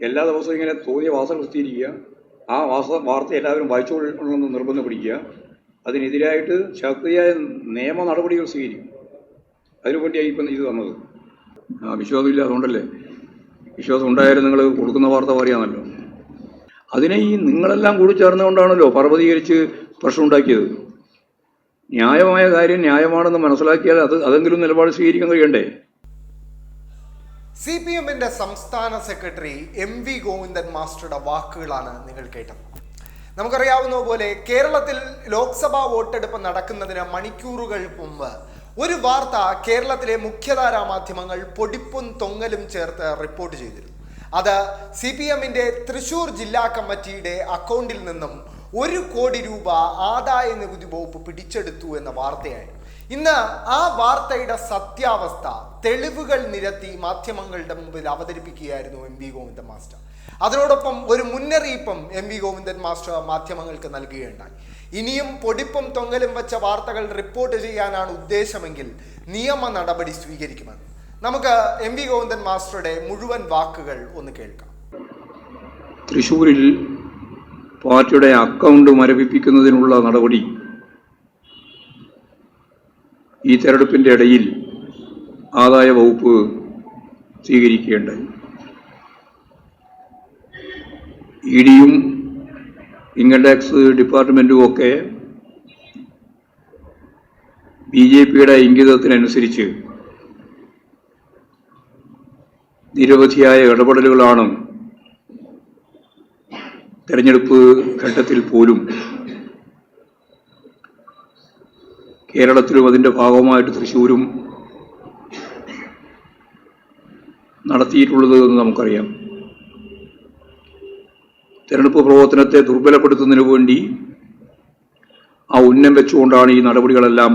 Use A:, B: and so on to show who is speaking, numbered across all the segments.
A: എല്ലാ ദിവസവും ഇങ്ങനെ തോന്നിയ വാർത്ത പ്രസിദ്ധീകരിക്കുക ആ വാസ വാർത്ത എല്ലാവരും വായിച്ചുകൊള്ളണമെന്ന് നിർബന്ധം പിടിക്കുക അതിനെതിരായിട്ട് ശക്തിയായ നിയമ നടപടികൾ സ്വീകരിക്കും. അതിനുവേണ്ടിയായി ഇപ്പം ഇത് തന്നത് ആ വിശ്വാസമില്ല അതുകൊണ്ടല്ലേ? വിശ്വാസം ഉണ്ടായാലും നിങ്ങൾ കൊടുക്കുന്ന വാർത്ത പറയാമല്ലോ അതിനെ ഈ നിങ്ങളെല്ലാം കൂടി ചേർന്നുകൊണ്ടാണല്ലോ പർവതീകരിച്ച് പ്രശ്നം ഉണ്ടാക്കിയത്. ന്യായമായ കാര്യം ന്യായമാണെന്ന് മനസ്സിലാക്കിയാൽ അത് അതെങ്കിലും നിലപാട് സ്വീകരിക്കാൻ കഴിയണ്ടേ?
B: സി പി എമ്മിന്റെ സംസ്ഥാന സെക്രട്ടറി എം വി ഗോവിന്ദൻ മാസ്റ്ററുടെ വാക്കുകളാണ് നിങ്ങൾ കേട്ടത്. നമുക്കറിയാവുന്ന പോലെ കേരളത്തിൽ ലോക്സഭാ വോട്ടെടുപ്പ് നടക്കുന്നതിന് മണിക്കൂറുകൾ മുമ്പ് ഒരു വാർത്ത കേരളത്തിലെ മുഖ്യധാരാ മാധ്യമങ്ങൾ പൊടിപ്പും തൊങ്ങലും ചേർത്ത് റിപ്പോർട്ട് ചെയ്തിരുന്നു. അത് സി പി എമ്മിന്റെ തൃശൂർ ജില്ലാ കമ്മിറ്റിയുടെ അക്കൗണ്ടിൽ നിന്നും ഒരു കോടി രൂപ ആദായ നികുതി വകുപ്പ് പിടിച്ചെടുത്തു എന്ന വാർത്തയായിരുന്നു. ഇന്ന് ആ വാർത്തയുടെ സത്യാവസ്ഥ തെളിവുകൾ നിരത്തി മാധ്യമങ്ങളുടെ മുമ്പിൽ അവതരിപ്പിക്കുകയായിരുന്നു എം വി ഗോവിന്ദൻ മാസ്റ്റർ. അതിനോടൊപ്പം ഒരു മുന്നറിയിപ്പും എം വി ഗോവിന്ദൻ മാസ്റ്റർ മാധ്യമങ്ങൾക്ക് നൽകുകയുണ്ടായി. ഇനിയും പൊടിപ്പും തൊങ്ങലും വെച്ച വാർത്തകൾ റിപ്പോർട്ട് ചെയ്യാനാണ് ഉദ്ദേശമെങ്കിൽ നിയമ നടപടി സ്വീകരിക്കുമെന്ന്. നമുക്ക് എം വി ഗോവിന്ദൻ മാസ്റ്ററുടെ മുഴുവൻ വാക്കുകൾ ഒന്ന് കേൾക്കാം.
A: തൃശൂരിൽ പാർട്ടിയുടെ അക്കൗണ്ട് മരവിപ്പിക്കുന്നതിനുള്ള നടപടി ഈ തെരഞ്ഞെടുപ്പിന്റെ ഇടയിൽ ആദായ വകുപ്പ് സ്വീകരിക്കുകയുണ്ടായി ഇ ഡിയും ഇൻകം ടാക്സ് ഡിപ്പാർട്ട്മെന്റും ഒക്കെ ബി ജെ പിയുടെ ഇംഗിതത്തിനനുസരിച്ച് നിരവധിയായ ഇടപെടലുകളാണ് തെരഞ്ഞെടുപ്പ് ഘട്ടത്തിൽ പോലും കേരളത്തിലും അതിന്റെ ഭാഗമായിട്ട് തൃശ്ശൂരും നടത്തിയിട്ടുള്ളത് എന്ന് നമുക്കറിയാം. തെരഞ്ഞെടുപ്പ് പ്രവർത്തനത്തെ ദുർബലപ്പെടുത്തുന്നതിനു വേണ്ടി ആ ഉന്നം വെച്ചുകൊണ്ടാണ് ഈ നടപടികളെല്ലാം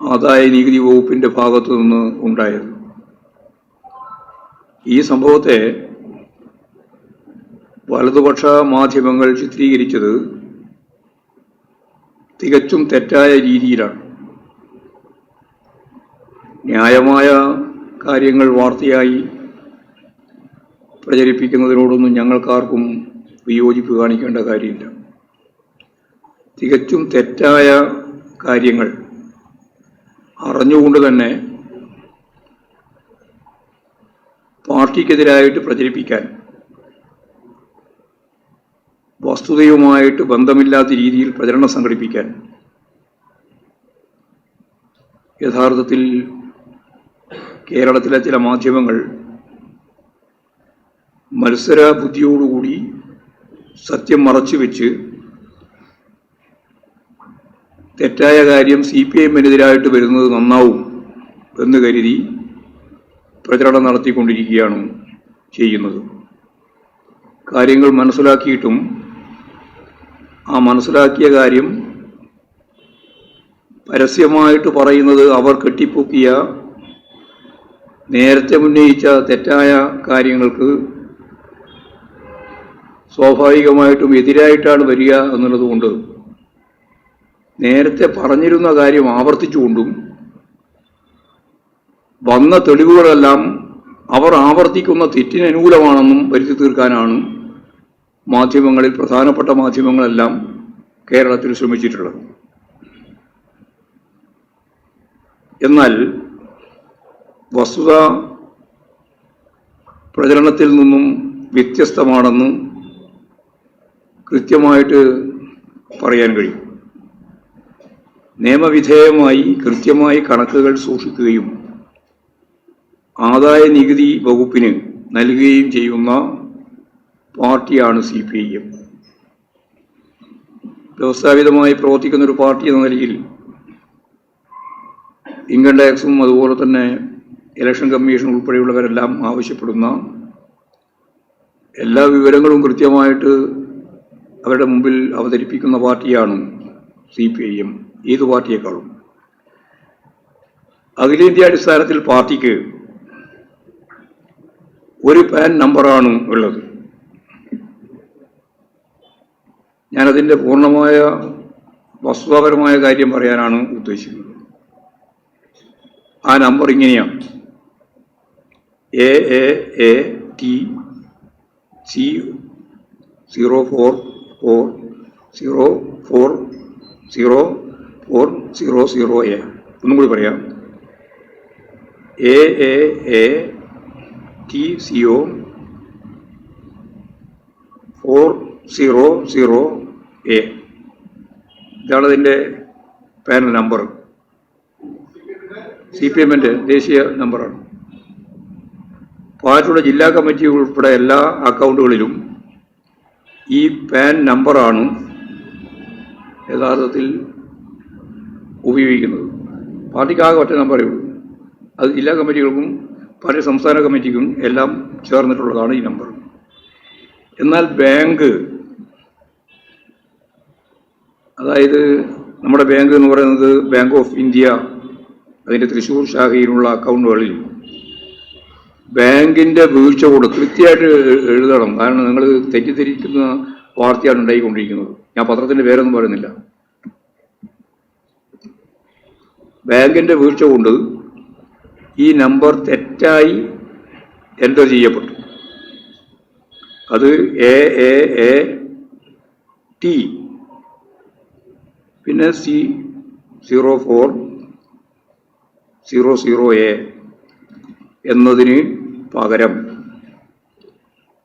A: ആദായ നികുതി വകുപ്പിന്റെ ഭാഗത്തു നിന്ന് ഉണ്ടായത്. ഈ സംഭവത്തെ വലതുപക്ഷ മാധ്യമങ്ങൾ ചിത്രീകരിച്ചത് തികച്ചും തെറ്റായ രീതിയിലാണ്. ന്യായമായ കാര്യങ്ങൾ വാർത്തയായി പ്രചരിപ്പിക്കുന്നതിനോടൊന്നും ഞങ്ങൾക്കാർക്കും വിയോജിപ്പ് കാണിക്കേണ്ട കാര്യമില്ല. തികച്ചും തെറ്റായ കാര്യങ്ങൾ അറിഞ്ഞുകൊണ്ട് തന്നെ പാർട്ടിക്കെതിരായിട്ട് പ്രചരിപ്പിക്കാൻ വസ്തുതയുമായിട്ട് ബന്ധമില്ലാത്ത രീതിയിൽ പ്രചരണം സംഘടിപ്പിക്കാൻ യഥാർത്ഥത്തിൽ കേരളത്തിലെ ചില മാധ്യമങ്ങൾ മത്സര ബുദ്ധിയോടുകൂടി സത്യം മറച്ചു വെച്ച് തെറ്റായ കാര്യം സി പി എമ്മിനെതിരായിട്ട് വരുന്നത് നന്നാവും എന്ന് കരുതി പ്രചരണം നടത്തിക്കൊണ്ടിരിക്കുകയാണ് ചെയ്യുന്നത്. കാര്യങ്ങൾ മനസ്സിലാക്കിയിട്ടും ആ മനസ്സിലാക്കിയ കാര്യം പരസ്യമായിട്ട് പറയുന്നത് അവർ കെട്ടിപ്പൊക്കിയ നേരത്തെ ഉന്നയിച്ച തെറ്റായ കാര്യങ്ങൾക്ക് സ്വാഭാവികമായിട്ടും എതിരായിട്ടാണ് വരിക എന്നുള്ളതുകൊണ്ട് നേരത്തെ പറഞ്ഞിരുന്ന കാര്യം ആവർത്തിച്ചുകൊണ്ടും വന്ന തെളിവുകളെല്ലാം അവർ ആവർത്തിക്കുന്ന തെറ്റിനനുകൂലമാണെന്നും വരുത്തി തീർക്കാനാണ് മാധ്യമങ്ങളിൽ പ്രധാനപ്പെട്ട മാധ്യമങ്ങളെല്ലാം കേരളത്തിൽ ശ്രമിച്ചിട്ടുള്ളത്. എന്നാൽ വസ്തുത പ്രചരണത്തിൽ നിന്നും വ്യത്യസ്തമാണെന്ന് കൃത്യമായിട്ട് പറയാൻ കഴിയും. നിയമവിധേയമായി കൃത്യമായി കണക്കുകൾ സൂക്ഷിക്കുകയും ആദായ നികുതി വകുപ്പിന് നൽകുകയും ചെയ്യുന്ന പാർട്ടിയാണ് സി പി ഐ എം. വ്യവസ്ഥാപിതമായി പ്രവർത്തിക്കുന്ന ഒരു പാർട്ടി എന്ന നിലയിൽ ഇൻകം ടാക്സും അതുപോലെ തന്നെ ഇലക്ഷൻ കമ്മീഷൻ ഉൾപ്പെടെയുള്ളവരെല്ലാം ആവശ്യപ്പെടുന്ന എല്ലാ വിവരങ്ങളും കൃത്യമായിട്ട് അവരുടെ മുമ്പിൽ അവതരിപ്പിക്കുന്ന പാർട്ടിയാണ് സി പി ഐ എം ഏത് പാർട്ടിയേക്കാളും. അഖിലേന്ത്യാ അടിസ്ഥാനത്തിൽ പാർട്ടിക്ക് ഒരു പാൻ നമ്പറാണ് ഉള്ളത് ഞാനതിന്റെ പൂർണമായ വസ്തുതാപരമായ കാര്യം പറയാനാണ് ഉദ്ദേശിക്കുന്നത്. ആ നമ്പർ ഇങ്ങനെയാണ്. A A T C zero four four zero four zero four zero zero A ഒന്നും കൂടി പറയാം. A A A T C O four zero zero A. ഇതാണ് ഇതിന്റെ പാനൽ നമ്പർ സി പി എമ്മിന്റെ ദേശീയ നമ്പറാണ് പാർട്ടിയുടെ ജില്ലാ കമ്മിറ്റി ഉൾപ്പെടെ എല്ലാ അക്കൗണ്ടുകളിലും ഈ പാൻ നമ്പറാണ് യഥാർത്ഥത്തിൽ ഉപയോഗിക്കുന്നത്. പാർട്ടിക്കാകെ ഒറ്റ നമ്പറേ ഉള്ളൂ അത് ജില്ലാ കമ്മിറ്റികൾക്കും പാർട്ടി സംസ്ഥാന കമ്മിറ്റിക്കും എല്ലാം ചേർന്നിട്ടുള്ളതാണ് ഈ നമ്പർ എന്നാൽ ബാങ്ക് അതായത് നമ്മുടെ ബാങ്ക് എന്ന് പറയുന്നത് ബാങ്ക് ഓഫ് ഇന്ത്യ അതിന്റെ തൃശ്ശൂർ ശാഖയിലുള്ള അക്കൗണ്ടുകളിൽ. ബാങ്കിന്റെ വീഴ്ച കൂടെ കൃത്യമായിട്ട് എഴുതണം. കാരണം നിങ്ങൾ തെറ്റിദ്ധരിക്കുന്ന വാർത്തയാണ് ഉണ്ടായിക്കൊണ്ടിരിക്കുന്നത്. ഞാൻ പത്രത്തിന്റെ പേരൊന്നും പറയുന്നില്ല. ബാങ്കിന്റെ വീഴ്ച കൊണ്ട് ഈ നമ്പർ തെറ്റായി എന്റർ ചെയ്യപ്പെട്ടു. അത് എ എ എ ടി പിന്നെ C zero four zero zero A എന്നതിന് പകരം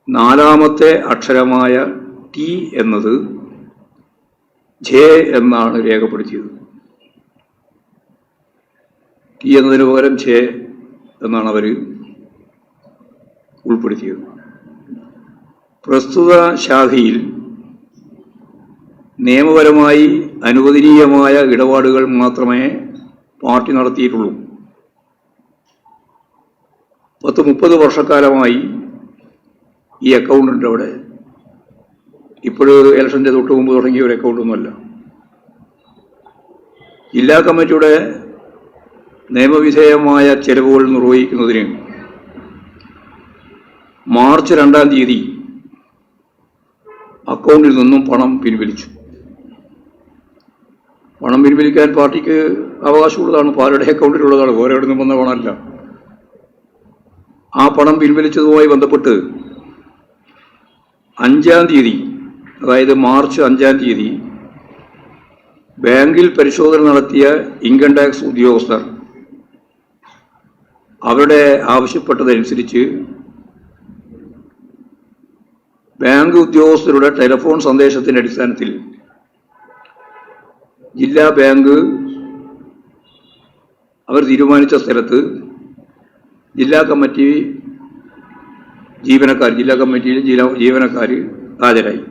A: നാലാമത്തെ അക്ഷരമായ ടി എന്നത് ജെ എന്നാണ് രേഖപ്പെടുത്തിയത്. ടി എന്നതിന് പകരം ജെ എന്നാണ് അവർ ഉൾപ്പെടുത്തിയത്. പ്രസ്തുത ശാഖയിൽ നിയമപരമായി അനുവദനീയമായ ഇടപാടുകൾ മാത്രമേ പാർട്ടി നടത്തിയിട്ടുള്ളൂ. പത്ത് മുപ്പത് വർഷക്കാലമായി ഈ അക്കൗണ്ട് ഉണ്ട് അവിടെ ഇപ്പോഴും ഇലക്ഷന്റെ തൊട്ട് മുമ്പ് തുടങ്ങിയ ഒരു അക്കൗണ്ടൊന്നുമല്ല. ജില്ലാ കമ്മിറ്റിയുടെ നിയമവിധേയമായ ചെലവുകൾ നിർവഹിക്കുന്നതിന് മാർച്ച് രണ്ടാം തീയതി അക്കൗണ്ടിൽ നിന്നും പണം പിൻവലിച്ചു. പണം പിൻവലിക്കാൻ പാർട്ടിക്ക് അവകാശമുള്ളതാണ് പാലയുടെ അക്കൗണ്ടിലുള്ളതാണ് വേറെ എവിടെ നിന്നും വന്ന പണമല്ല. ആ പണം പിൻവലിച്ചതുമായി ബന്ധപ്പെട്ട് അഞ്ചാം തീയതി അതായത് മാർച്ച് അഞ്ചാം തീയതി ബാങ്കിൽ പരിശോധന നടത്തിയ ഇൻകം ടാക്സ് ഉദ്യോഗസ്ഥർ അവരുടെ ആവശ്യപ്പെട്ടതനുസരിച്ച് ബാങ്ക് ഉദ്യോഗസ്ഥരുടെ ടെലിഫോൺ സന്ദേശത്തിന്റെ അടിസ്ഥാനത്തിൽ ജില്ലാ ബാങ്ക് അവർ തീരുമാനിച്ച സ്ഥലത്ത് ജില്ലാ കമ്മിറ്റി ജീവനക്കാർ ജില്ലാ കമ്മിറ്റിയിൽ ജില്ലാ ജീവനക്കാർ ഹാജരായി.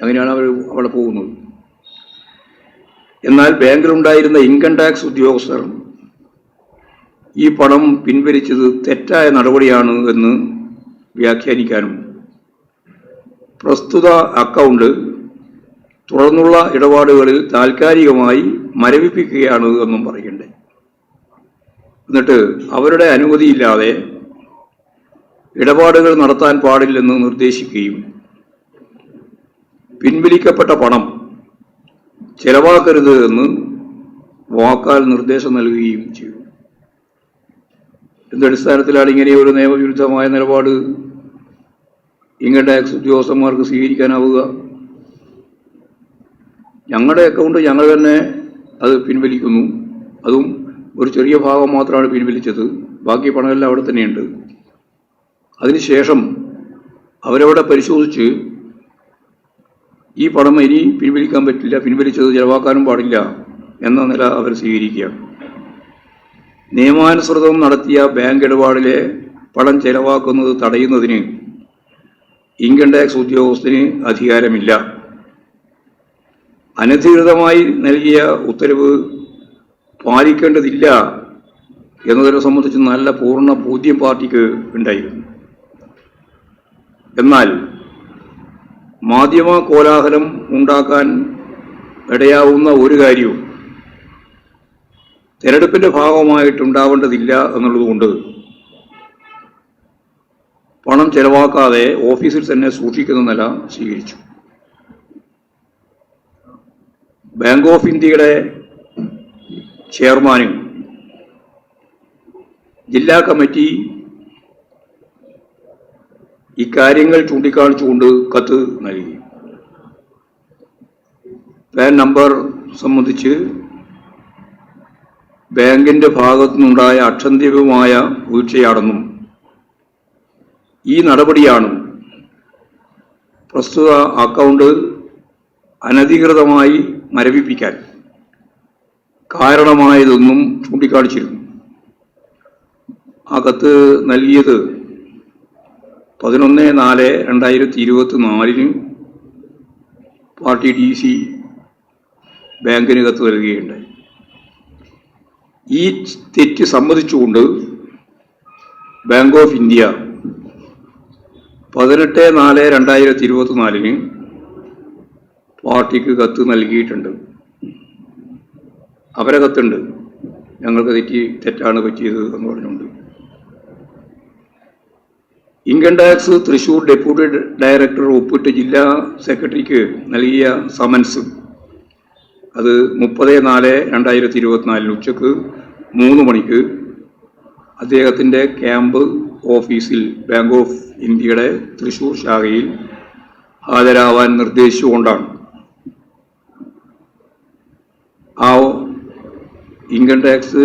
A: അങ്ങനെയാണ് അവർ അവിടെ പോകുന്നത്. എന്നാൽ ബാങ്കിലുണ്ടായിരുന്ന ഇൻകം ടാക്സ് ഉദ്യോഗസ്ഥർ ഈ പണം പിൻവലിച്ചത് തെറ്റായ നടപടിയാണ് എന്ന് വ്യാഖ്യാനിക്കാനും പ്രസ്തുത അക്കൗണ്ട് തുടർന്നുള്ള ഇടപാടുകളിൽ താൽക്കാലികമായി മരവിപ്പിക്കുകയാണ് എന്നും പറയണ്ടേ എന്നിട്ട് അവരുടെ അനുമതിയില്ലാതെ ഇടപാടുകൾ നടത്താൻ പാടില്ലെന്ന് നിർദ്ദേശിക്കുകയും പിൻവലിക്കപ്പെട്ട പണം ചെലവാക്കരുത് എന്ന് വാക്കാൽ നിർദ്ദേശം നൽകുകയും ചെയ്തു. എന്തടിസ്ഥാനത്തിലാണ് ഇങ്ങനെ ഒരു നിയമവിരുദ്ധമായ നിലപാട് ഇങ്ങനെ ടാക്സ് ഉദ്യോഗസ്ഥന്മാർക്ക് സ്വീകരിക്കാനാവുക? ഞങ്ങളുടെ അക്കൗണ്ട് ഞങ്ങൾ തന്നെ അത് പിൻവലിക്കുന്നു. അതും ഒരു ചെറിയ ഭാഗം മാത്രമാണ് പിൻവലിച്ചത്. ബാക്കി പണമെല്ലാം അവിടെ തന്നെയുണ്ട്. അതിനുശേഷം അവരവിടെ പരിശോധിച്ച് ഈ പണം ഇനി പിൻവലിക്കാൻ പറ്റില്ല പിൻവലിച്ചത് ചെലവാക്കാനും പാടില്ല എന്ന നില അവർ സ്വീകരിക്കുക നിയമാനുസൃതം നടത്തിയ ബാങ്ക് ഇടപാടിലെ പണം ചെലവാക്കുന്നത് തടയുന്നതിന് ഇൻകം ടാക്സ് ഉദ്യോഗസ്ഥന് അധികാരമില്ല. അനധികൃതമായി നൽകിയ ഉത്തരവ് പാലിക്കേണ്ടതില്ല എന്നതിനെ സംബന്ധിച്ച് നല്ല പൂർണ ബോധ്യം പാർട്ടിക്ക് ഉണ്ടായിരുന്നു. എന്നാൽ മാധ്യമ കോലാഹലം ഉണ്ടാക്കാൻ ഇടയാവുന്ന ഒരു കാര്യവും തെരഞ്ഞെടുപ്പിന്റെ ഭാഗമായിട്ടുണ്ടാവേണ്ടതില്ല എന്നുള്ളതുകൊണ്ട് പണം ചെലവാക്കാതെ ഓഫീസിൽ തന്നെ സൂക്ഷിക്കുന്ന നില സ്വീകരിച്ചു. ബാങ്ക് ഓഫ് ഇന്ത്യയുടെ ചെയർമാനും ജില്ലാ കമ്മിറ്റി ഇക്കാര്യങ്ങൾ ചൂണ്ടിക്കാണിച്ചുകൊണ്ട് കത്ത് നൽകി. പാൻ നമ്പർ സംബന്ധിച്ച് ബാങ്കിന്റെ ഭാഗത്തുനിന്നുണ്ടായ അക്ഷന്തികമായ വീഴ്ചയാണെന്നും ഈ നടപടിയാണ് പ്രസ്തുത അക്കൗണ്ട് അനധികൃതമായി മരവിപ്പിക്കാൻ. കാരണമായതൊന്നും ചൂണ്ടിക്കാണിച്ചിരുന്നു. ആ കത്ത് നൽകിയത് പതിനൊന്ന് നാല് രണ്ടായിരത്തി ഇരുപത്തി നാലിന് പാർട്ടി ഡി സി ബാങ്കിന് കത്ത് നൽകുകയുണ്ടായി. ഈ തെറ്റ് സമ്മതിച്ചുകൊണ്ട് ബാങ്ക് ഓഫ് ഇന്ത്യ പതിനെട്ട് നാല് രണ്ടായിരത്തി ഇരുപത്തി നാലിന് പാർട്ടിക്ക് കത്ത് നൽകിയിട്ടുണ്ട്. അവരെ കത്തുണ്ട്. ഞങ്ങൾക്ക് തെറ്റി തെറ്റാണ് പറ്റിയത് എന്ന് പറഞ്ഞുകൊണ്ട്. Income tax Thrissur deputy director ഒപ്പിട്ട് ജില്ലാ സെക്രട്ടറിക്ക് നൽകിയ സമൻസ്. അത് മുപ്പത് നാല് രണ്ടായിരത്തി ഇരുപത്തിനാലിന് ഉച്ചയ്ക്ക് മൂന്ന് മണിക്ക് അദ്ദേഹത്തിന്റെ ക്യാമ്പ് ഓഫീസിൽ ബാങ്ക് ഓഫ് ഇന്ത്യയുടെ തൃശൂർ ശാഖയിൽ ഹാജരാവാൻ നിർദ്ദേശിച്ചുകൊണ്ടാണ് ആ income tax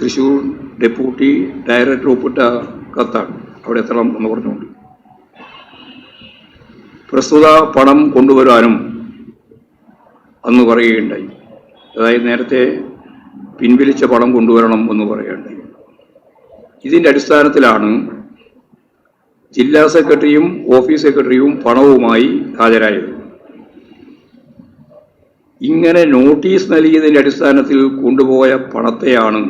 A: Thrissur deputy director ഒപ്പിട്ട കത്താണ്. അവിടെ എത്തണം എന്ന് പറഞ്ഞുകൊണ്ട്. പ്രസ്തുത പണം കൊണ്ടുവരാനും അന്ന് പറയുകയുണ്ടായി. അതായത് നേരത്തെ പിൻവലിച്ച പണം കൊണ്ടുവരണം എന്ന് പറയുകയുണ്ടായി. ഇതിന്റെ അടിസ്ഥാനത്തിലാണ് ജില്ലാ സെക്രട്ടറിയും ഓഫീസ് സെക്രട്ടറിയും പണവുമായി ഹാജരായത്. ഇങ്ങനെ നോട്ടീസ് നൽകിയതിന്റെ അടിസ്ഥാനത്തിൽ കൊണ്ടുപോയ പണത്തെയാണ്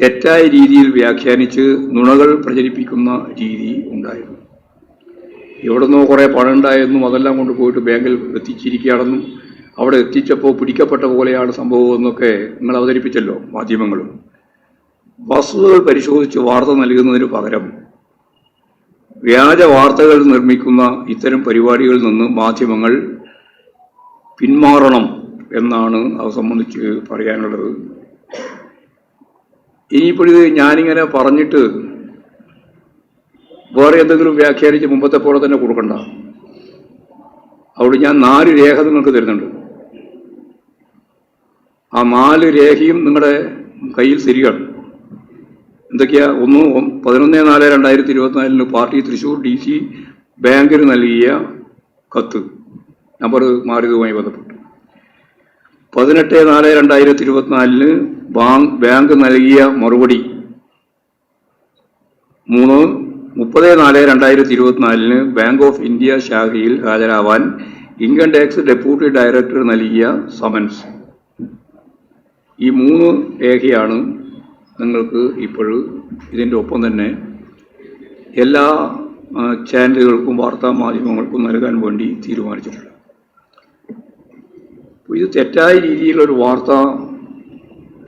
A: തെറ്റായ രീതിയിൽ വ്യാഖ്യാനിച്ച് നുണകൾ പ്രചരിപ്പിക്കുന്ന രീതി ഉണ്ടായിരുന്നു. എവിടുന്നോ കുറേ പണം ഉണ്ടായെന്നും അതെല്ലാം കൊണ്ട് പോയിട്ട് ബാങ്കിൽ എത്തിച്ചിരിക്കുകയാണെന്നും അവിടെ എത്തിച്ചപ്പോൾ പിടിക്കപ്പെട്ട പോലെയാണ് സംഭവം എന്നൊക്കെ നിങ്ങൾ അവതരിപ്പിച്ചല്ലോ മാധ്യമങ്ങളും. വസ്തുതകൾ പരിശോധിച്ച് വാർത്ത നൽകുന്നതിന് പകരം വ്യാജ വാർത്തകൾ നിർമ്മിക്കുന്ന ഇത്തരം പരിപാടികളിൽ നിന്ന് മാധ്യമങ്ങൾ പിന്മാറണം എന്നാണ് അത് സംബന്ധിച്ച് പറയാനുള്ളത്. ഇനിയിപ്പോഴിത് ഞാനിങ്ങനെ പറഞ്ഞിട്ട് വേറെ എന്തെങ്കിലും വ്യാഖ്യാനിച്ച് മുമ്പത്തെ പോലെ തന്നെ കൊടുക്കണ്ട. അവിടെ ഞാൻ നാല് രേഖ നിങ്ങൾക്ക് തരുന്നുണ്ട്. ആ നാല് രേഖയും നിങ്ങളുടെ കയ്യിൽ ശരിയാണ്. എന്തൊക്കെയാ? ഒന്ന് പതിനൊന്ന് നാല് രണ്ടായിരത്തി ഇരുപത്തിനാലിന് പാർട്ടി തൃശൂർ ഡി സി ബാങ്കിന് നൽകിയ കത്ത്. നമ്പർ മാറിയതുമായി ബന്ധപ്പെട്ട്. പതിനെട്ട് നാല് രണ്ടായിരത്തി ഇരുപത്തിനാലിന് ബാങ്ക് നൽകിയ മറുപടി മൂന്ന് മുപ്പത് നാല് രണ്ടായിരത്തി ഇരുപത്തിനാലിന് ബാങ്ക് ഓഫ് ഇന്ത്യ ശാഖയിൽ ഹാജരാവാൻ ഇൻകം ടാക്സ് ഡെപ്യൂട്ടി ഡയറക്ടർ നൽകിയ സമൻസ്. ഈ മൂന്ന് രേഖയാണ് നിങ്ങൾക്ക് ഇപ്പോൾ ഇതിന്റെ ഒപ്പം തന്നെ എല്ലാ ചാനലുകൾക്കും വാർത്താ മാധ്യമങ്ങൾക്കും നൽകാൻ വേണ്ടി തീരുമാനിച്ചിട്ടുള്ളത്. ഇത് തെറ്റായ രീതിയിലൊരു വാർത്ത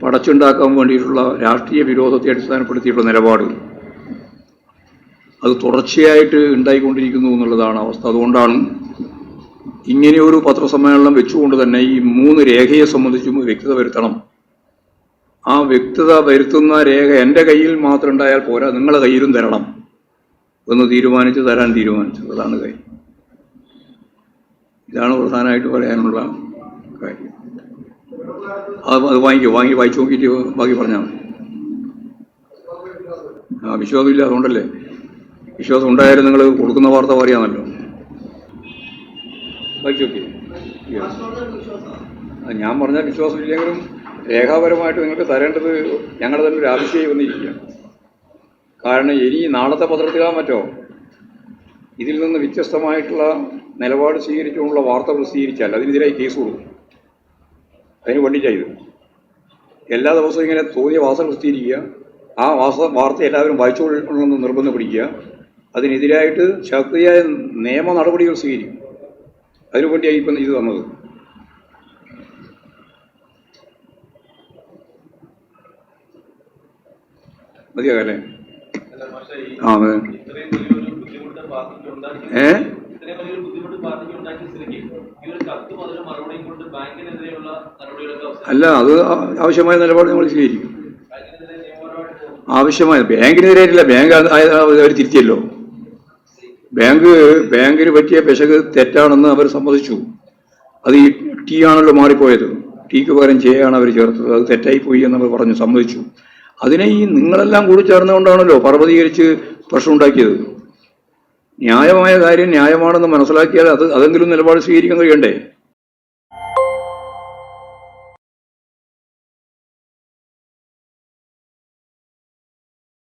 A: പടച്ചുണ്ടാക്കാൻ വേണ്ടിയിട്ടുള്ള രാഷ്ട്രീയ വിരോധത്തെ അടിസ്ഥാനപ്പെടുത്തിയിട്ടുള്ള നിലപാടുകൾ അത് തുടർച്ചയായിട്ട് ഉണ്ടായിക്കൊണ്ടിരിക്കുന്നു എന്നുള്ളതാണ് അവസ്ഥ. അതുകൊണ്ടാണ് ഇങ്ങനെയൊരു പത്രസമ്മേളനം വെച്ചുകൊണ്ട് തന്നെ ഈ മൂന്ന് രേഖയെ സംബന്ധിച്ചും വ്യക്തത വരുത്തണം. ആ വ്യക്തത വരുത്തുന്ന രേഖ എന്റെ കയ്യിൽ മാത്രം ഉണ്ടായാൽ പോരാ നിങ്ങളുടെ കയ്യിലും തരണം എന്ന് തീരുമാനിച്ച് തരാൻ തീരുമാനിച്ചു അതാണ് കൈ. ഇതാണ് പ്രധാനമായിട്ട് പറയാനുള്ള അത് അത് വാങ്ങിക്കോ വാങ്ങി വായിച്ചു നോക്കിയിട്ട് ബാക്കി പറഞ്ഞാൽ ആ വിശ്വാസമില്ല അതുകൊണ്ടല്ലേ. വിശ്വാസം ഉണ്ടായാലും നിങ്ങൾ കൊടുക്കുന്ന വാർത്ത പറയാമല്ലോ വായിച്ചു നോക്കി. ഞാൻ പറഞ്ഞാൽ വിശ്വാസമില്ലെങ്കിലും രേഖാപരമായിട്ട് നിങ്ങൾക്ക് തരേണ്ടത് ഞങ്ങളുടെ തന്നെ ഒരു ആവശ്യമായി വന്നിരിക്കുകയാണ് കാരണം ഇനി നാളത്തെ പത്രത്തിലാൻ മറ്റോ? ഇതിൽ നിന്ന് വ്യത്യസ്തമായിട്ടുള്ള നിലപാട് സ്വീകരിച്ചുകൊണ്ടുള്ള വാർത്ത പ്രസിദ്ധീകരിച്ചാൽ അതിനെതിരായി കേസ് കൊടുക്കും. അതിന് വേണ്ടി ചെയ്തു. എല്ലാ ദിവസവും ഇങ്ങനെ തോന്നിയ വാസം പ്രസിദ്ധീകരിക്കുക ആ വാസ വാർത്ത എല്ലാവരും വായിച്ചുകൊള്ളണമെന്ന് നിർബന്ധം പിടിക്കുക അതിനെതിരായിട്ട് ശക്തിയായ നിയമ നടപടികൾ സ്വീകരിക്കും. അതിനു വേണ്ടിയാണ് ഇപ്പം ഇത് തന്നത് മതിയാകല്ലേ? ആ അതെ. ഏ?
C: ഇത്രയും വലിയൊരു ബുദ്ധിമുട്ട് പാർട്ടിക്ക് ഉണ്ടാക്കിയ സ്ഥിതിക്ക് ഈ ഒരു കത്ത് അതിന് മറുപടിയും കൊണ്ട് ബാങ്കിനെതിരെയുള്ള നടപടികളൊക്കെ
A: അല്ല അത് ആവശ്യമായ നിലപാട് നമ്മൾ സ്വീകരിക്കും. ആവശ്യമായ ബാങ്കിനെതിരായിട്ടില്ല ബാങ്ക് അവർ തിരുത്തിയല്ലോ. ബാങ്ക് ബാങ്കിന് പറ്റിയ പിശക് തെറ്റാണെന്ന് അവർ സമ്മതിച്ചു. അത് ഈ ടി ആണല്ലോ മാറിപ്പോയത്. ടിക്ക് പകരം ചെയ്യാണ് അവർ ചേർത്തത്. അത് തെറ്റായി പോയി അവർ പറഞ്ഞു സമ്മതിച്ചു. അതിനെ ഈ നിങ്ങളെല്ലാം കൂടി ചേർന്നുകൊണ്ടാണല്ലോ പർവതീകരിച്ച് പ്രശ്നമുണ്ടാക്കിയത് ന്യായമായ കാര്യം ന്യായമാണെന്ന് മനസ്സിലാക്കിയാൽ അത് അതെങ്കിലും നിലപാട് സ്വീകരിക്കാൻ കഴിയണ്ടേ